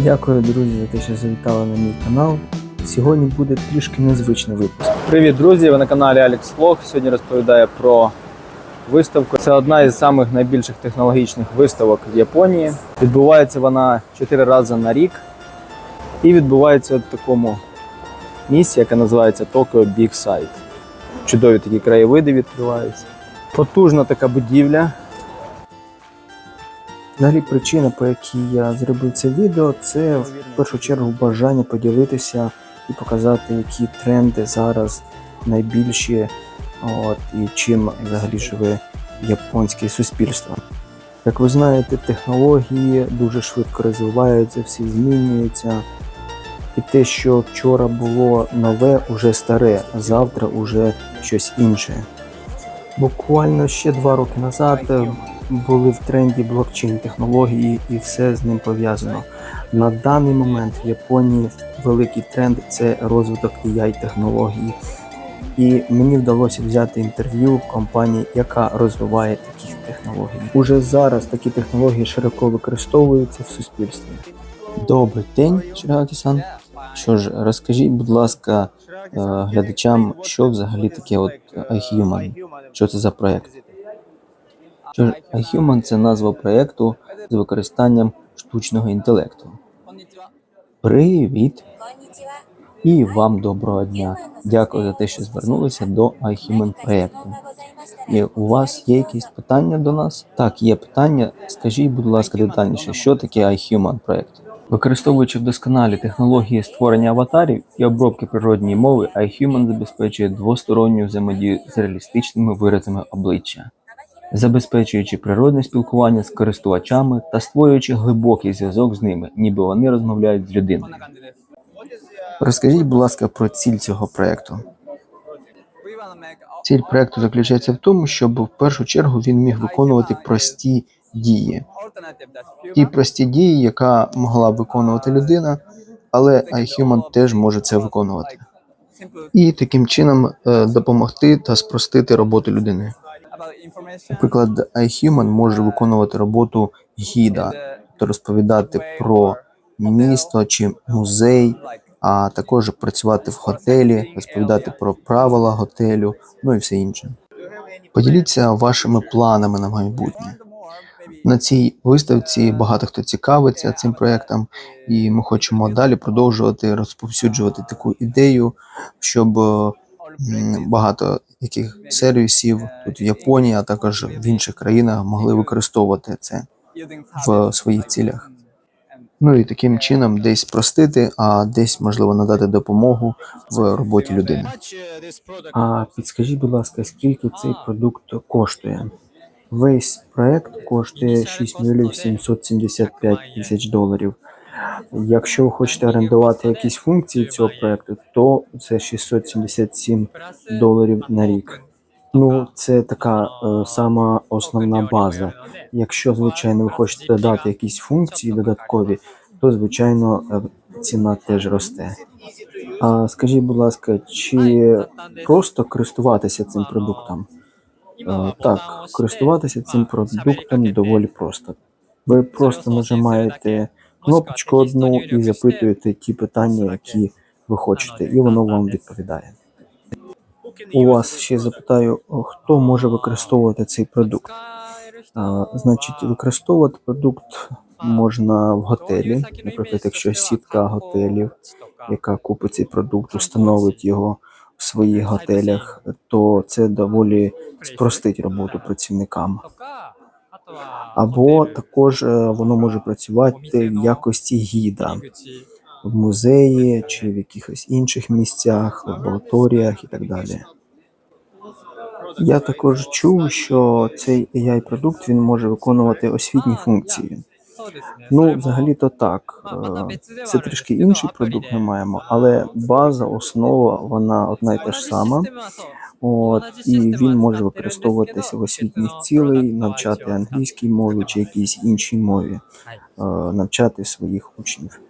Дякую, друзі, за те, що завітали на мій канал. Сьогодні буде трішки незвичний випуск. Привіт, друзі! Ви на каналі Alex Vlog. Сьогодні розповідаю про виставку. Це одна із самих найбільших технологічних виставок в Японії. Відбувається вона 4 рази на рік. І відбувається в такому місці, яке називається Tokyo Big Sight. Чудові такі краєвиди відкриваються. Потужна така будівля. Взагалі причина, по якій я зробив це відео, це в першу чергу бажання поділитися і показати, які тренди зараз найбільші, от, і чим взагалі живе японське суспільство. Як ви знаєте, технології дуже швидко розвиваються, всі змінюються. І те, що вчора було нове, уже старе, а завтра уже щось інше. Буквально ще два роки назад були в тренді блокчейн технології і все з ним пов'язано. На даний момент в Японії великий тренд це розвиток ai технології. І мені вдалося взяти інтерв'ю в компанії, яка розвиває такі технології. Уже зараз такі технології широко використовуються в суспільстві. Добрий день, Ширагакі-сан. Що ж, розкажіть, будь ласка, е, глядачам, що взагалі таке от iHuman? Що це за проект? Human – це назва проєкту з використанням штучного інтелекту. Привіт і вам доброго дня. Дякую за те, що звернулися до iHuman проєкту. І у вас є якісь питання до нас? Так, є питання. Скажіть, будь ласка, детальніше, що таке iHuman проєкт? Використовуючи вдосконалі технології створення аватарів і обробки природньої мови, iHuman забезпечує двосторонню взаємодію з реалістичними виразами обличчя забезпечуючи природне спілкування з користувачами та створюючи глибокий зв'язок з ними, ніби вони розмовляють з людиною. Розкажіть, будь ласка, про ціль цього проекту. Ціль проекту заключається в тому, щоб в першу чергу він міг виконувати прості дії. Ті прості дії, яка могла б виконувати людина, але iHuman теж може це виконувати. І таким чином е, допомогти та спростити роботу людини. Наприклад, iHuman може виконувати роботу гіда, тобто розповідати про місто чи музей, а також працювати в готелі, розповідати про правила готелю, ну і все інше. Поділіться вашими планами на майбутнє. На цій виставці багато хто цікавиться цим проектом, і ми хочемо далі продовжувати розповсюджувати таку ідею, щоб е, багато яких сервісів тут в Японії, а також в інших країнах могли використовувати це в своїх цілях. Ну і таким чином десь спростити, а десь можливо надати допомогу в роботі людини. А підскажіть, будь ласка, скільки цей продукт коштує? Весь проект коштує 6 мільйонів 775 тисяч доларів. Якщо ви хочете орендувати якісь функції цього проекту, то це 677 доларів на рік. Ну, це така е, сама основна база. Якщо, звичайно, ви хочете додати якісь функції додаткові, то звичайно е, ціна теж росте. А скажіть, будь ласка, чи просто користуватися цим продуктом? Е, Так, користуватися цим продуктом доволі просто. Ви просто нажимаєте кнопочку одну і запитуєте ті питання, які ви хочете, і воно вам відповідає. У вас ще запитаю, хто може використовувати цей продукт? А, значить, використовувати продукт можна в готелі, наприклад, якщо сітка готелів, яка купить цей продукт, установить його в своїх готелях, то це доволі спростить роботу працівникам. Або також е, воно може працювати в якості гіда в музеї чи в якихось інших місцях, лабораторіях і так далі. Я також чув, що цей AI-продукт він може виконувати освітні функції. Ну, взагалі-то так. Е, Це трішки інший продукт ми маємо, але база, основа, вона одна і та ж сама. От, І він може використовуватися в освітніх цілей, навчати англійській мові чи якійсь іншій мові, е, навчати своїх учнів.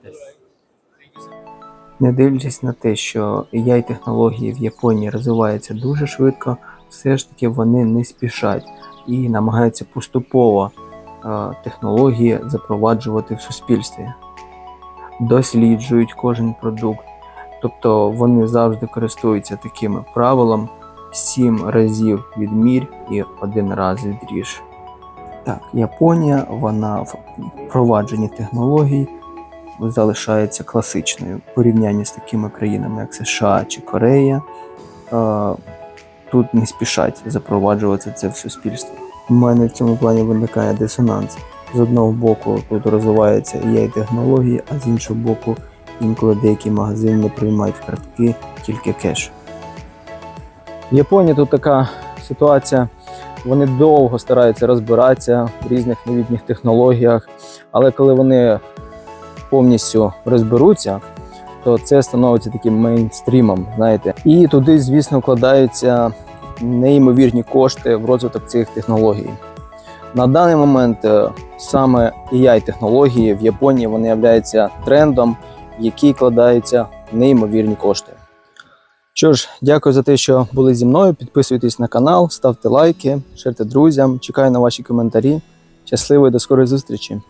Не дивлячись на те, що ai технології в Японії розвиваються дуже швидко, все ж таки вони не спішать і намагаються поступово е, технології запроваджувати в суспільстві, досліджують кожен продукт, тобто вони завжди користуються такими правилами. Сім разів відмір і один раз відріж. Так, Японія, вона в впровадженні технологій залишається класичною в порівнянні з такими країнами, як США чи Корея. Е, тут не спішать запроваджувати це в суспільство. У мене в цьому плані виникає дисонанс. З одного боку, тут розвиваються і технології, а з іншого боку, інколи деякі магазини не приймають картки тільки кеш. В Японії тут така ситуація. Вони довго стараються розбиратися в різних новітніх технологіях, але коли вони повністю розберуться, то це становиться таким мейнстрімом, знаєте. І туди, звісно, вкладаються неймовірні кошти в розвиток цих технологій. На даний момент е, саме ai технології в Японії вони являються трендом, в який вкладаються неймовірні кошти. Що ж, дякую за те, що були зі мною. Підписуйтесь на канал, ставте лайки, шерте друзям. Чекаю на ваші коментарі. Щасливо і до скорої зустрічі!